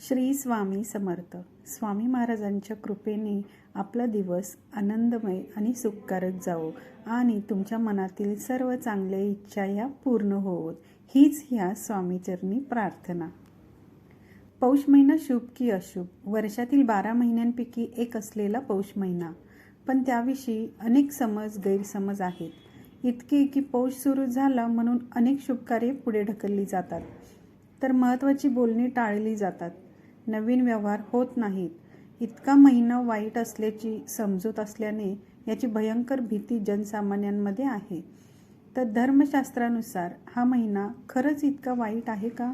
श्री स्वामी समर्थ. स्वामी महाराजांच्या कृपेने आपला दिवस आनंदमय आणि सुखकारक जावो आणि तुमच्या मनातील सर्व चांगल्या इच्छा या पूर्ण होवोत. हीच ह्या स्वामीचरणी प्रार्थना. पौष महिना शुभ की अशुभ. वर्षातील बारा महिन्यांपैकी एक असलेला पौष महिना. पण त्याविषयी अनेक समज गैरसमज आहेत. इतके की पौष सुरू झाला म्हणून अनेक शुभकार्ये पुढे ढकलली जातात. तर महत्त्वाची बोलणी टाळली जातात. नवीन व्यवहार होत नाहीत. इतका महिना वाईट असल्याची समजूत असल्याने याची भयंकर भीती जनसामान्यांमध्ये आहे. तर धर्मशास्त्रानुसार हा महिना खरंच इतका वाईट आहे का?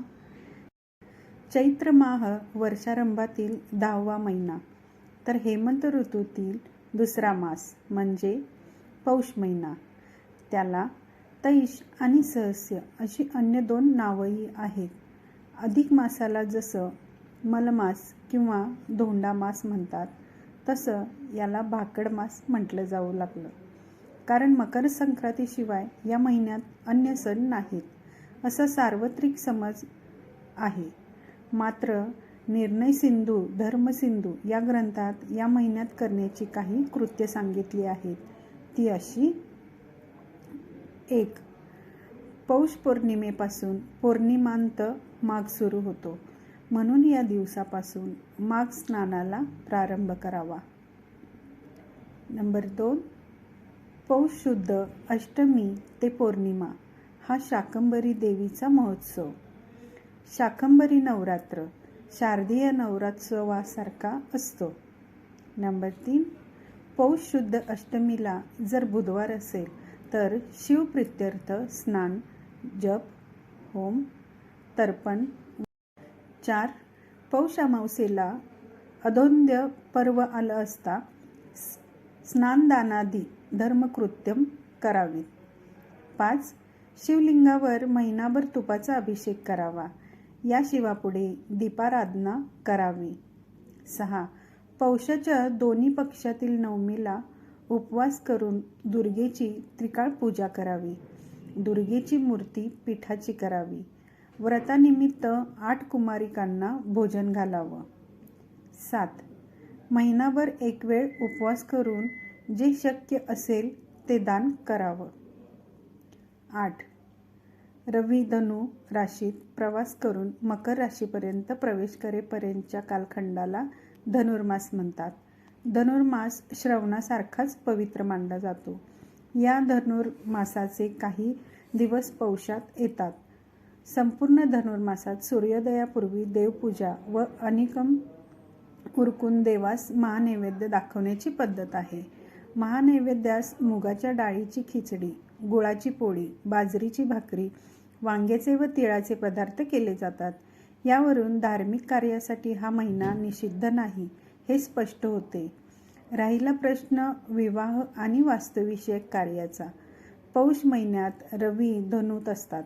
चैत्र माह वर्षारंभातील दहावा महिना. तर हेमंत ऋतूतील दुसरा मास म्हणजे पौष महिना. त्याला तैश आणि सहस्य अशी अन्य दोन नावंही आहेत. अधिक मासाला जसं मलमास किंवा धोंडा मास म्हणतात. तसं याला भाकड मास म्हटलं जाऊ लागलं. कारण मकर संक्रांतीशिवाय या महिन्यात अन्य सण नाहीत असा सार्वत्रिक समज आहे. मात्र निर्णय सिंधू धर्मसिंधू या ग्रंथात या महिन्यात करण्याची काही कृत्य सांगितली आहेत. ती अशी. एक पौष पौर्णिमेपासून पौर्णिमांत माघ सुरू होतो. म्हणून या दिवसापासून माघ स्नानाला प्रारंभ करावा. नंबर दोन पौष शुद्ध अष्टमी ते पौर्णिमा हा शाकंबरी देवीचा महोत्सव. शाकंबरी नवरात्र शारदीय नवरात्रोत्सवासारखा असतो. नंबर तीन पौष शुद्ध अष्टमीला जर बुधवार असेल तर शिवप्रित्यर्थ स्नान जप होम तर्पण चार पौष अमावसेला अधोंद्य पर्व आलं असता स्नानदानादी धर्मकृत्यम करावीत पाच शिवलिंगावर महिनाभर तुपाचा अभिषेक करावा. या शिवापुढे दीपाराधना करावी. सहा पौषाच्या दोन्ही पक्षातील नवमीला उपवास करून दुर्गेची त्रिकाळ पूजा करावी. दुर्गेची मूर्ती पिठाची करावी. व्रतानिमित्त आठ कुमारिकांना भोजन घालावं. सात. महिनाभर एक वेळ उपवास करून जे शक्य असेल ते दान करावं. आठ. रवी धनु राशीत प्रवास करून मकर राशीपर्यंत प्रवेश करेपर्यंतच्या कालखंडाला धनुर्मास म्हणतात. धनुर्मास श्रवणासारखाच पवित्र मानला जातो. या धनुर्मासाचे काही दिवस पौषात येतात. संपूर्ण धनुर्मासात सूर्योदयापूर्वी देवपूजा व अनिकम उरकून देवास महानैवेद्य दाखवण्याची पद्धत आहे. महानैवेद्यास मुगाच्या डाळीची खिचडी गुळाची पोळी बाजरीची भाकरी वांग्याचे व तिळाचे पदार्थ केले जातात. यावरून धार्मिक कार्यासाठी हा महिना निषिद्ध नाही हे स्पष्ट होते. राहिला प्रश्न विवाह आणि वास्तुविषयक कार्याचा. पौष महिन्यात रवी धनुत असतात.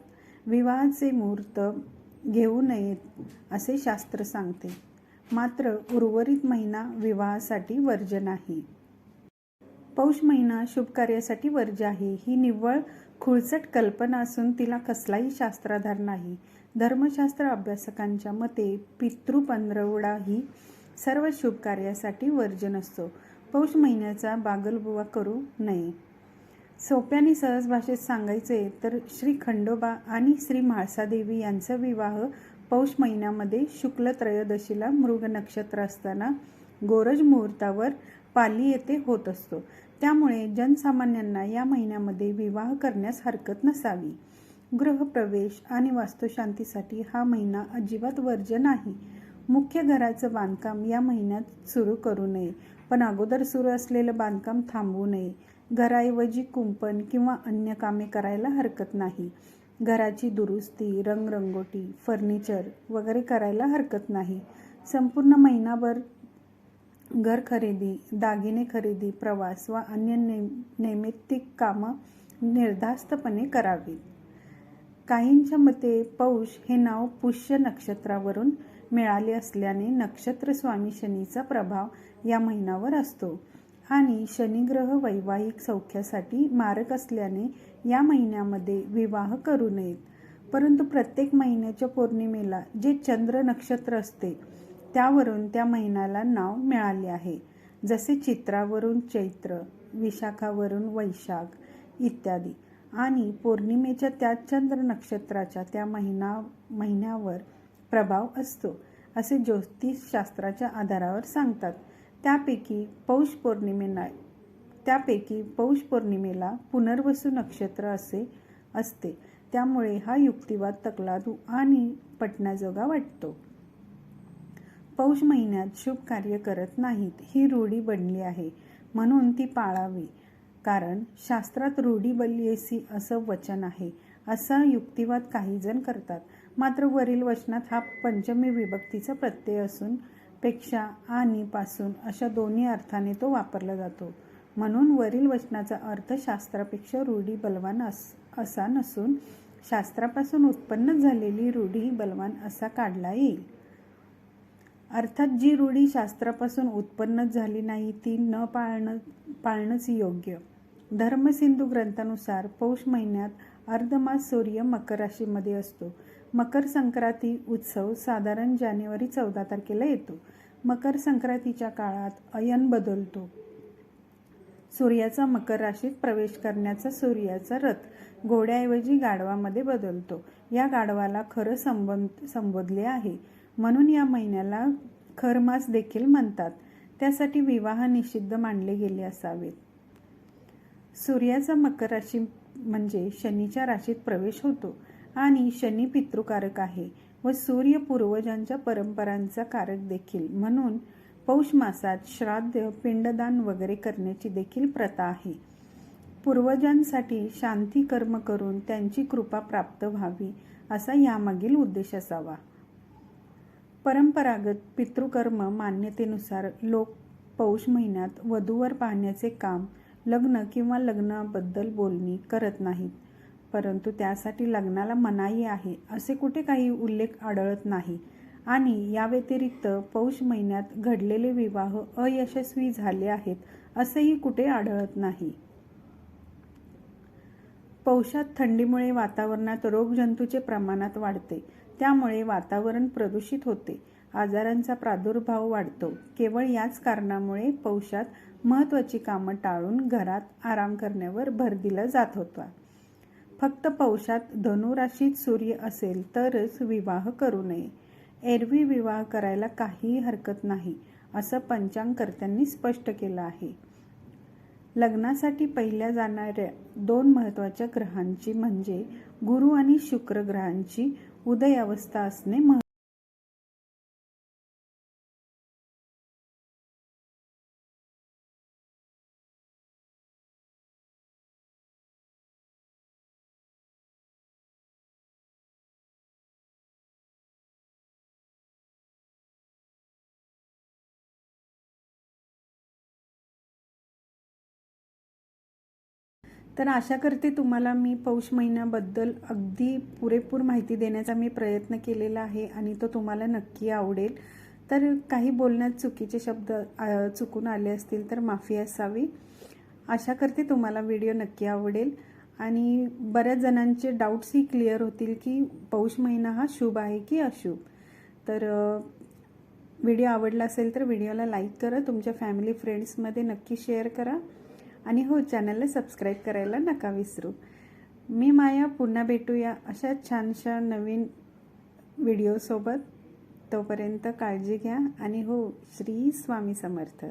विवाहाचे मुहूर्त घेऊ नयेत असे शास्त्र सांगते. मात्र उर्वरित महिना विवाहासाठी वर्जन नाही. पौष महिना शुभ कार्यासाठी वर्ज आहे. ही निव्वळ खुळचट कल्पना असून तिला कसलाही शास्त्राधार नाही. धर्मशास्त्र अभ्यासकांच्या मते पितृपंधरवडा ही सर्व शुभ कार्यासाठी वर्ज्य नसतो. पौष महिन्याचा बागलबुवा करू नये. सोप्याने सहज भाषेत सांगायचे तर श्री खंडोबा आणि श्री म्हाळसादेवी यांचा विवाह पौष महिन्यामध्ये शुक्ल त्रयोदशीला मृग नक्षत्र असताना गोरज मुहूर्तावर पाली येथे होत असतो. त्यामुळे जनसामान्यांना या महिन्यामध्ये विवाह करण्यास हरकत नसावी. गृहप्रवेश आणि वास्तुशांतीसाठी हा महिना अजिबात वर्ज्य नाही. मुख्य घराचं बांधकाम या महिन्यात सुरू करू नये. पण अगोदर सुरू असलेलं बांधकाम थांबवू नये. घराऐवजी कुंपण किंवा अन्य कामे करायला हरकत नाही. घराची दुरुस्ती रंगरंगोटी फर्निचर वगैरे करायला हरकत नाही. संपूर्ण महिनाभर घर खरेदी दागिने खरेदी प्रवास व अन्य ने नैमित्तिक कामं निर्धास्तपणे करावीत काहींच्या मते पौष हे नाव पुष्य नक्षत्रावरून मिळाले असल्याने नक्षत्र स्वामी शनीचा प्रभाव या महिन्यावर असतो. आणि शनिग्रह वैवाहिक सौख्यासाठी मारक असल्याने या महिन्यामध्ये विवाह करू नयेत. परंतु प्रत्येक महिन्याच्या पौर्णिमेला जे चंद्र नक्षत्र असते त्यावरून त्या महिन्याला नाव मिळाले आहे. जसे चित्रावरून चैत्र विशाखावरून वैशाख इत्यादी. आणि पौर्णिमेच्या त्या चंद्र नक्षत्राच्या त्या महिना महिन्यावर प्रभाव असतो असे ज्योतिषशास्त्राच्या आधारावर सांगतात. त्यापैकी पौष पौर्णिमेला त्यापैकी पौष पौर्णिमेला पुनर्वसू नक्षत्र असे असते. त्यामुळे हा युक्तिवाद तकलादू आणि पटण्याजोगा वाटतो. पौष महिन्यात शुभ कार्य करत नाहीत ही रूढी बनली आहे. म्हणून ती पाळावी. कारण शास्त्रात रूढी बल्येसी असं वचन आहे. असा युक्तिवाद काही जण करतात. मात्र वरील वचनात हा पंचमी विभक्तीचा प्रत्यय असून पेक्षा आणि पासून अशा दोन्ही अर्थाने तो वापरला जातो. म्हणून वरील वचनाचा अर्थ शास्त्रापेक्षा रूढी बलवान अस असा नसून शास्त्रापासून उत्पन्न झालेली रूढी बलवान असा काढला येईल. अर्थात जी रूढी शास्त्रापासून उत्पन्नच झाली नाही ती न पाळणं पाळणंच योग्य. धर्मसिंधू ग्रंथानुसार पौष महिन्यात अर्धमास सूर्य मकर राशीमध्ये असतो. मकर संक्रांती उत्सव साधारण जानेवारी चौदा तारखेला येतो. मकर संक्रांतीच्या काळात अयन बदलतो. सूर्याचा मकर राशीत प्रवेश करण्याचा सूर्याचा रथ घोड्याऐवजी गाढवामध्ये बदलतो. या गाढवाला खरं संबोध संबोधले आहे. म्हणून या महिन्याला खरमास देखील म्हणतात. त्यासाठी विवाह निषिद्ध मानले गेले असावेत. सूर्याचा मकर राशी म्हणजे शनीच्या राशीत प्रवेश होतो. आणि शनी पितृकारक आहे व सूर्य पूर्वजांच्या परंपरांचा कारक देखील. म्हणून पौष मासात श्राद्ध पिंडदान वगैरे करण्याची देखील प्रथा आहे. पूर्वजांसाठी शांती कर्म करून त्यांची कृपा प्राप्त व्हावी असा यामागील उद्देश असावा. परंपरागत पितृकर्म मान्यतेनुसार लोक पौष महिन्यात वधूवर पाहण्याचे काम लग्न किंवा लग्नाबद्दल बोलणी करत नाहीत. परंतु त्यासाठी लग्नाला मनाई आहे असे कुठे काही उल्लेख आढळत नाही. आणि या व्यतिरिक्त पौष महिन्यात घडलेले विवाह अयशस्वी झाले आहेत असेही कुठे आढळत नाही. पौषात थंडीमुळे वातावरणात रोगजंतूचे प्रमाणात वाढते त्यामुळे वातावरण प्रदूषित होते. आजारांचा प्रादुर्भाव वाढतो. केवळ याच कारणामुळे पौषात महत्त्वाची कामं टाळून घरात आराम करण्यावर भर दिला जात होता. फक्त पौषात धनुराशीत सूर्य असेल तरच विवाह करू नये. एरवी विवाह करायला काहीही हरकत नाही असं पंचांगकर्त्यांनी स्पष्ट केलं आहे. लग्नासाठी पहिल्या जाणाऱ्या दोन महत्त्वाच्या ग्रहांची म्हणजे गुरु आणि शुक्र ग्रहांची उदयावस्था असणे मह तर आशा करते तुम्हाला मी पौष महिन्याबद्दल अगदी पुरेपूर माहिती देण्याचा मी प्रयत्न केलेला आहे आणि तो तुम्हाला नक्की आवडेल. तर काही बोलण्यात चुकीचे शब्द चुकून आले असतील तर माफी असावी. आशा करते तुम्हाला व्हिडिओ नक्की आवडेल. आणि बऱ्याच जणांचे डाऊट्सही क्लिअर होतील की पौष महिना हा शुभ आहे की अशुभ. तर व्हिडिओ आवडला असेल तर व्हिडिओला लाईक करा. तुमच्या फॅमिली फ्रेंड्समध्ये नक्की शेअर करा. आणि हो चॅनलला सबस्क्राईब करायला नका विसरू. मी माया पुन्हा भेटूया अशा छानशा नवीन व्हिडिओसोबत. तोपर्यंत काळजी घ्या आणि हो श्री स्वामी समर्थ.